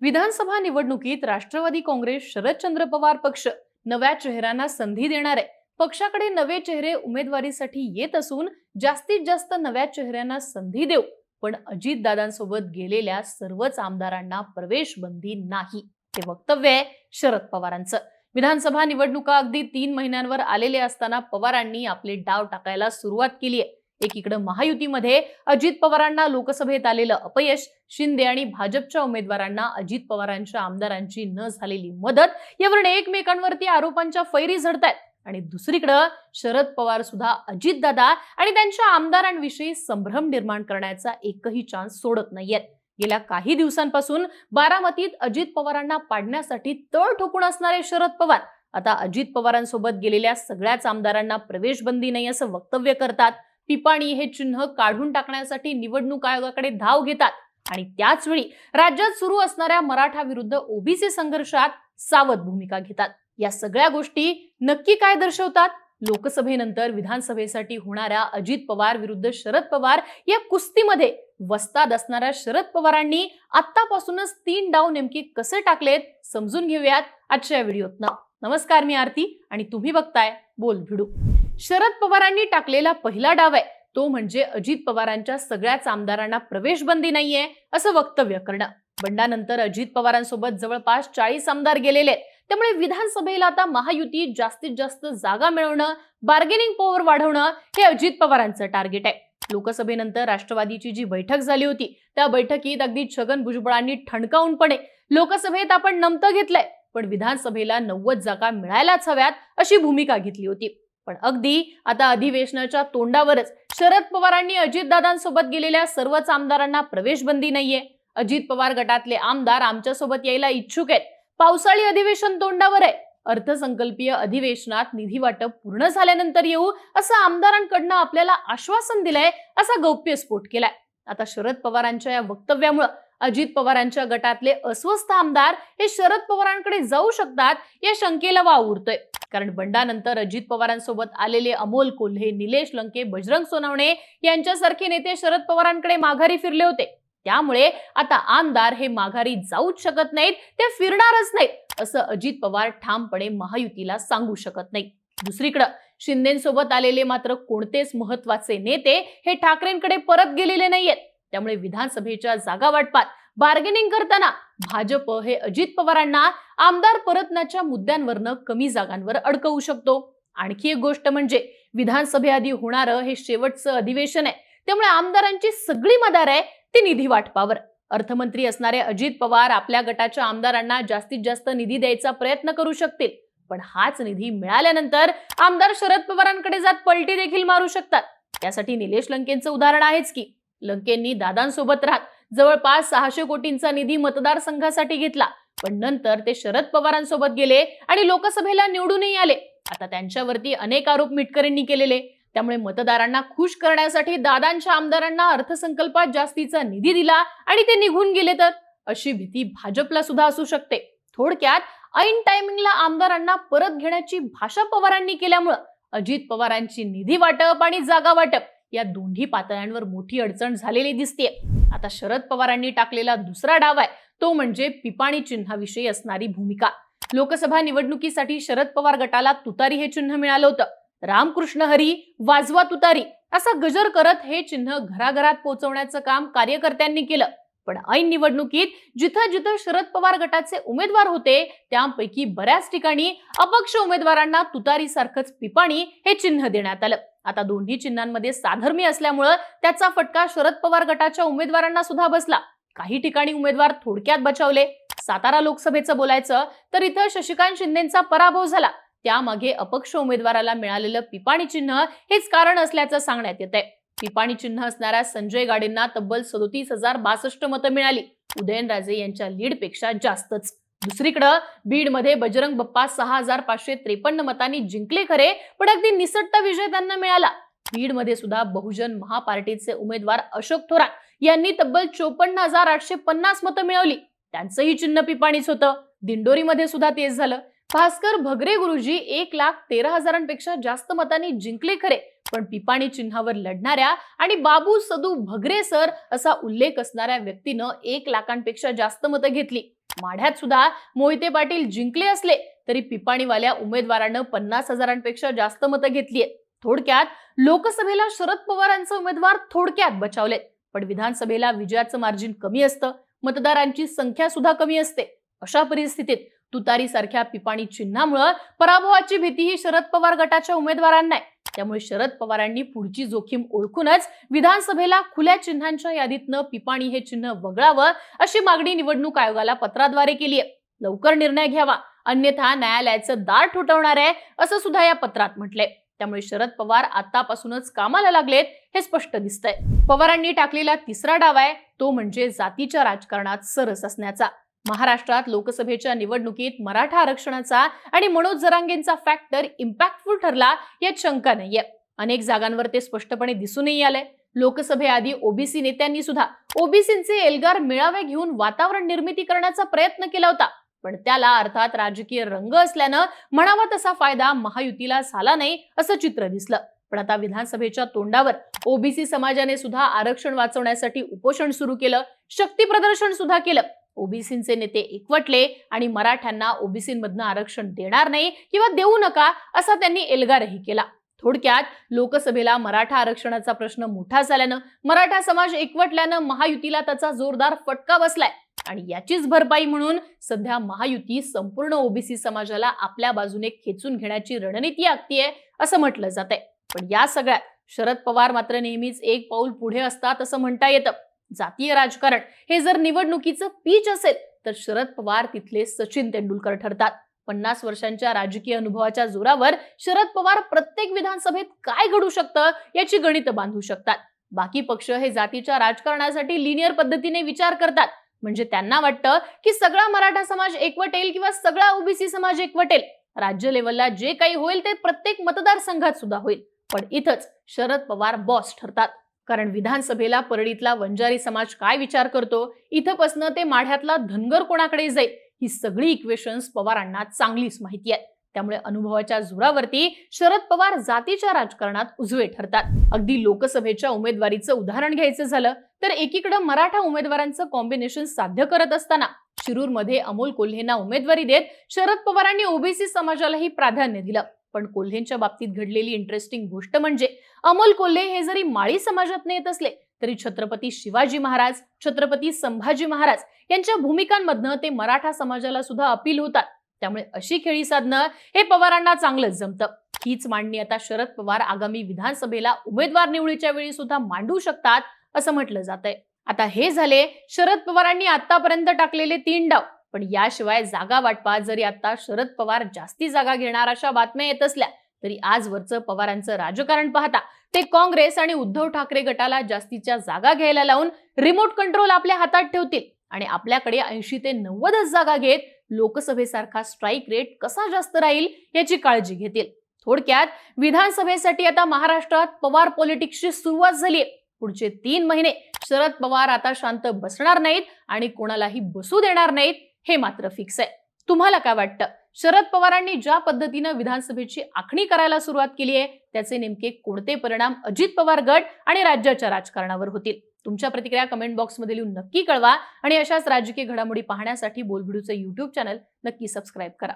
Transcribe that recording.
विधानसभा निवडणुकीत राष्ट्रवादी काँग्रेस शरदचंद्र पवार पक्ष नव्या चेहऱ्यांना संधी देणार. आहे पक्षाकडे नवे चेहरे उमेदवारीसाठी येत असून जास्तीत जास्त नव्या चेहऱ्यांना संधी देऊ. पण अजितदादांसोबत गेलेल्या सर्वच आमदारांना प्रवेश बंदी नाही. हे वक्तव्य आहे शरद पवारांचं. विधानसभा निवडणुका अगदी तीन महिन्यांवर आलेले असताना पवारांनी आपले डाव टाकायला सुरुवात केली आहे. एकीकडे महायुतीमध्ये अजित पवारांना लोकसभेत आलेलं अपयश शिंदे आणि भाजपच्या उमेदवारांना अजित पवारांच्या आमदारांची न झालेली मदत यावरून एकमेकांवरती आरोपांच्या फैरी झडतायत. आणि दुसरीकडं शरद पवार सुद्धा अजितदादा आणि त्यांच्या आमदारांविषयी संभ्रम निर्माण करण्याचा एकही चान्स सोडत नाहीयेत. गेल्या काही दिवसांपासून बारामतीत अजित पवारांना पाडण्यासाठी तळ ठोकून असणारे शरद पवार आता अजित पवारांसोबत गेलेल्या सगळ्याच आमदारांना प्रवेश बंदी नाही असं वक्तव्य करतात. टिपाणी हे चिन्ह काढून टाकण्यासाठी निवडणूक आयोगाकडे धाव घेतात. आणि त्याचवेळी राज्यात सुरू असणाऱ्या मराठा विरुद्ध ओबीसी संघर्षात सावध भूमिका घेतात. या सगळ्या गोष्टी नक्की काय दर्शवतात? लोकसभेनंतर विधानसभेसाठी होणाऱ्या अजित पवार विरुद्ध शरद पवार या कुस्तीमध्ये वस्ताद असणाऱ्या शरद पवारांनी आतापासूनच तीन डाव नेमके कसे टाकलेत समजून घेऊयात आजच्या व्हिडिओतनं. नमस्कार मी आरती आणि तुम्ही बघताय बोल भिडू शरद पवारांनी टाकलेला पहिला डाव आहे. तो म्हणजे अजित पवारांच्या सगळ्याच आमदारांना प्रवेश बंदी नाहीये असं वक्तव्य करणं. बंडानंतर अजित पवारांसोबत जवळपास चाळीस आमदार गेलेले आहेत. त्यामुळे विधानसभेला आता महायुती जास्तीत जास्त जागा मिळवणं बार्गेनिंग पॉवर वाढवणं हे अजित पवारांचं टार्गेट आहे. लोकसभेनंतर राष्ट्रवादीची जी बैठक झाली होती त्या बैठकीत अगदी छगन भुजबळांनी ठणकावूनपणे लोकसभेत आपण नमतं घेतलंय. पण विधानसभेला नव्वद जागा मिळायलाच हव्यात अशी भूमिका घेतली होती. पण अगदी आता अधिवेशनाच्या तोंडावरच शरद पवारांनी अजितदादांसोबत गेलेल्या सर्वच आमदारांना प्रवेश बंदी नाहीये. अजित पवार गटातले आमदार आमच्यासोबत यायला इच्छुक आहेत. पावसाळी अधिवेशन तोंडावर आहे. अर्थसंकल्पीय अधिवेशनात निधी वाटप पूर्ण झाल्यानंतर येऊ असं आमदारांकडनं आपल्याला आश्वासन दिलंय असा गौप्यस्फोट केलाय. आता शरद पवारांच्या या वक्तव्यामुळं अजित पवारांच्या गटातले अस्वस्थ आमदार हे शरद पवारांकडे जाऊ शकतात या शंकेला वाव उरतोय. कारण बंडानंतर अजित पवारांसोबत आलेले अमोल कोल्हे निलेश लंके बजरंग सोनवणे यांच्यासारखे नेते शरद पवारांकडे माघारी फिरले होते. त्यामुळे आता आमदार हे माघारी जाऊच शकत नाहीत ते फिरणारच नाहीत असं अजित पवार ठामपणे महायुतीला सांगू शकत नाही दुसरीकडं शिंदेसोबत आलेले मात्र कोणतेच महत्त्वाचे नेते हे ठाकरेंकडे परत गेलेले नाहीयेत. त्यामुळे विधानसभेच्या जागा वाटपात बार्गेनिंग करताना भाजप हे अजित पवारांना आमदार परतण्याच्या मुद्द्यांवरनं कमी जागांवर अडकवू शकतो. आणखी एक गोष्ट म्हणजे विधानसभेआधी होणारं हे शेवटचं अधिवेशन आहे. त्यामुळे आमदारांची सगळी मदार आहे ती निधी वाटपावर. अर्थमंत्री असणारे अजित पवार आपल्या गटाच्या आमदारांना जास्तीत जास्त निधी द्यायचा प्रयत्न करू शकतील. पण हाच निधी मिळाल्यानंतर आमदार शरद पवारांकडे जात पलटी देखील मारू शकतात. त्यासाठी निलेश लंकेंचं उदाहरण आहेच की लंकेंनी दादांसोबत राहत जवळपास सहाशे कोटींचा निधी मतदारसंघासाठी घेतला. पण नंतर ते शरद पवारांसोबत गेले आणि लोकसभेला निवडूनही आले. आता त्यांच्यावरती अनेक आरोप मिटकरींनी केलेले. त्यामुळे मतदारांना खुश करण्यासाठी दादांच्या आमदारांना अर्थसंकल्पात जास्तीचा निधी दिला आणि ते निघून गेले तर? अशी भीती भाजपला सुद्धा असू शकते. थोडक्यात ऐन टायमिंगला आमदारांना परत घेण्याची भाषा पवारांनी केल्यामुळं अजित पवारांची निधी वाटप आणि जागा वाटप या दोन्ही पातळ्यांवर मोठी अडचण झालेली दिसते आता शरद पवारांनी टाकलेला दुसरा डाव आहे तो म्हणजे पिपाणी चिन्हाविषयी असणारी भूमिका. लोकसभा निवडणुकीसाठी शरद पवार गटाला तुतारी हे चिन्ह मिळालं होतं. रामकृष्ण हरी वाजवा तुतारी असा गजर करत हे चिन्ह घराघरात पोहोचवण्याचं काम कार्यकर्त्यांनी केलं. पण ऐन निवडणुकीत जिथं जिथं शरद पवार गटाचे उमेदवार होते त्यापैकी बऱ्याच ठिकाणी अपक्ष उमेदवारांना तुतारी सारखंच पिपाणी हे चिन्ह देण्यात आलं. आता दोन्ही चिन्हांमध्ये साधर्म्य असल्यामुळं त्याचा फटका शरद पवार गटाच्या उमेदवारांना सुद्धा बसला. काही ठिकाणी उमेदवार थोडक्यात बचावले. सातारा लोकसभेचं बोलायचं तर इथं शशिकांत शिंदेचा पराभव झाला. त्यामागे अपक्ष उमेदवाराला मिळालेलं पिपाणी चिन्ह हेच कारण असल्याचं सांगण्यात येत आहे पिपाणी चिन्ह असणाऱ्या संजय गाडेंना तब्बल सदोतीस हजार बासष्ट मतं मिळाली. उदयनराजे यांच्या लीडपेक्षा जास्तच. दुसरीकडं बीडमध्ये बजरंग बप्पा सहा हजार पाचशे त्रेपन्न मतांनी जिंकले खरे पण अगदी निसटता विजय त्यांना मिळाला. बीडमध्ये सुद्धा बहुजन महापार्टीचे उमेदवार अशोक थोरात यांनी तब्बल चोपन्न हजार आठशे पन्नास मतं मिळवली. त्यांचंही चिन्ह पिपाणीच होतं. दिंडोरीमध्ये सुद्धा तेच झालं. भास्कर भगरे गुरुजी एक लाख तेरा हजारांपेक्षा जास्त मतांनी जिंकले खरे पण पिपाणी चिन्हावर लढणाऱ्या आणि बाबू सदू भगरे सर असा उल्लेख असणाऱ्या व्यक्तीनं एक लाखांपेक्षा जास्त मतं घेतली. माढ्यात सुद्धा मोहिते पाटील जिंकले असले तरी पिपाणीवाल्या उमेदवारानं पन्नास हजारांपेक्षा जास्त मतं घेतली आहेत. थोडक्यात लोकसभेला शरद पवारांचे उमेदवार थोडक्यात बचावलेत. पण विधानसभेला विजयाचं मार्जिन कमी असतं. मतदारांची संख्या सुद्धा कमी असते. अशा परिस्थितीत तुतारी सारख्या पिपाणी चिन्हामुळं पराभवाची भीती ही शरद पवार गटाच्या उमेदवारांना आहे. त्यामुळे शरद पवारांनी पुढची जोखीम ओळखूनच विधानसभेला खुल्या चिन्हांच्या यादीतनं पिपाणी हे चिन्ह वगळावं अशी मागणी निवडणूक आयोगाला पत्राद्वारे केली आहे. लवकर निर्णय घ्यावा अन्यथा न्यायालयाचं दार ठोठवणार आहे असं सुद्धा या पत्रात म्हटलंय. त्यामुळे शरद पवार आतापासूनच कामाला लागलेत हे स्पष्ट दिसतंय. पवारांनी टाकलेला तिसरा डाव आहे तो म्हणजे जातीच्या राजकारणात सरस असण्याचा. महाराष्ट्रात लोकसभेच्या निवडणुकीत मराठा आरक्षणाचा आणि मनोज जरांगेंचा फॅक्टर इम्पॅक्टफुल ठरला यात शंका नाहीये. अनेक जागांवर ते स्पष्टपणे दिसूनही आलंय. लोकसभेआधी ओबीसी नेत्यांनी सुद्धा ओबीसींचे एल्गार मेळावे घेऊन वातावरण निर्मिती करण्याचा प्रयत्न केला होता. पण त्याला अर्थात राजकीय रंग असल्यानं म्हणावा तसा फायदा महायुतीला झाला नाही असं चित्र दिसलं. पण आता विधानसभेच्या तोंडावर ओबीसी समाजाने सुद्धा आरक्षण वाचवण्यासाठी उपोषण सुरू केलं. शक्ती प्रदर्शन सुद्धा केलं. ओबीसींचे नेते एकवटले आणि मराठ्यांना ओबीसीमधनं आरक्षण देणार नाही किंवा देऊ नका असा त्यांनी एल्गारही केला. थोडक्यात लोकसभेला मराठा आरक्षणाचा प्रश्न मोठा झाल्यानं मराठा समाज एकवटल्यानं महायुतीला त्याचा जोरदार फटका बसलाय. आणि याचीच भरपाई म्हणून सध्या महायुती संपूर्ण ओबीसी समाजाला आपल्या बाजूने खेचून घेण्याची रणनीती आखतीये असं म्हटलं जात आहे पण या सगळ्यात शरद पवार मात्र नेहमीच एक पाऊल पुढे असतात असं म्हणता येतं. जातीय राजकारण हे जर निवडणुकीचं पीच असेल तर शरद पवार तिथले सचिन तेंडुलकर ठरतात. पन्नास वर्षांच्या राजकीय अनुभवाच्या जोरावर शरद पवार प्रत्येक विधानसभेत काय घडू शकतं याची गणित बांधू शकतात. बाकी पक्ष हे जातीच्या राजकारणासाठी लिनियर पद्धतीने विचार करतात. म्हणजे त्यांना वाटतं की सगळा मराठा समाज एकवटेल किंवा सगळा ओबीसी समाज एकवटेल. राज्य लेवलला जे काही होईल ते प्रत्येक मतदारसंघात सुद्धा होईल. पण इथंच शरद पवार बॉस ठरतात. कारण विधानसभेला परळीतला वंजारी समाज काय विचार करतो? इथंपासनं ते माढ्यातला धनगर कोणाकडे जाईल? ही सगळी इक्वेशन्स पवारांना चांगलीच माहिती आहेत. त्यामुळे अनुभवाच्या जोरावरती शरद पवार जातीच्या राजकारणात उजवे ठरतात. अगदी लोकसभेच्या उमेदवारीचं उदाहरण घ्यायचं झालं तर एकीकडे मराठा उमेदवारांचं कॉम्बिनेशन साध्य करत असताना शिरूरमध्ये अमोल कोल्हेंना उमेदवारी देत शरद पवारांनी ओबीसी समाजालाही प्राधान्य दिलं. पण कोल्हेंच्या बाबतीत घडलेली इंटरेस्टिंग गोष्ट म्हणजे अमोल कोल्हे हे जरी माळी समाजात येत असले तरी छत्रपती शिवाजी महाराज छत्रपती संभाजी महाराज यांच्या भूमिकांमधनं ते मराठा समाजाला सुद्धा अपील होतात. त्यामुळे अशी खेळी साधणं हे पवारांना चांगलंच जमतं. हीच मांडणी आता शरद पवार आगामी विधानसभेला उमेदवार निवडीच्या वेळी सुद्धा मांडू शकतात असं म्हटलं जात आहे आता हे झाले शरद पवारांनी आतापर्यंत टाकलेले तीन डाव. पण याशिवाय जागा वाटपात जरी आता शरद पवार जास्ती जागा घेणार अशा बातम्या येत असल्या तरी आजवरचं पवारांचं राजकारण पाहता ते काँग्रेस आणि उद्धव ठाकरे गटाला जास्तीच्या जागा घ्यायला लावून रिमोट कंट्रोल आपल्या हातात ठेवतील. आणि आपल्याकडे ऐंशी ते नव्वदच जागा घेत लोकसभेसारखा स्ट्राईक रेट कसा जास्त राहील याची काळजी घेतील. थोडक्यात विधानसभेसाठी आता महाराष्ट्रात पवार पॉलिटिक्सची सुरुवात झाली पुढचे तीन महिने शरद पवार आता शांत बसणार नाहीत आणि कोणालाही बसू देणार नाहीत. हे मात्र फिक्स आहे. तुम्हाला काय वाटतं? शरद पवारांनी ज्या पद्धतीनं विधानसभेची आखणी करायला सुरुवात केली आहे त्याचे नेमके कोणते परिणाम अजित पवार गट आणि राज्याच्या राजकारणावर होतील? तुमच्या प्रतिक्रिया कमेंट बॉक्समध्ये लिहून नक्की कळवा आणि अशाच राजकीय घडामोडी पाहण्यासाठी बोलबिडूचं युट्यूब चॅनल नक्की सबस्क्राईब करा.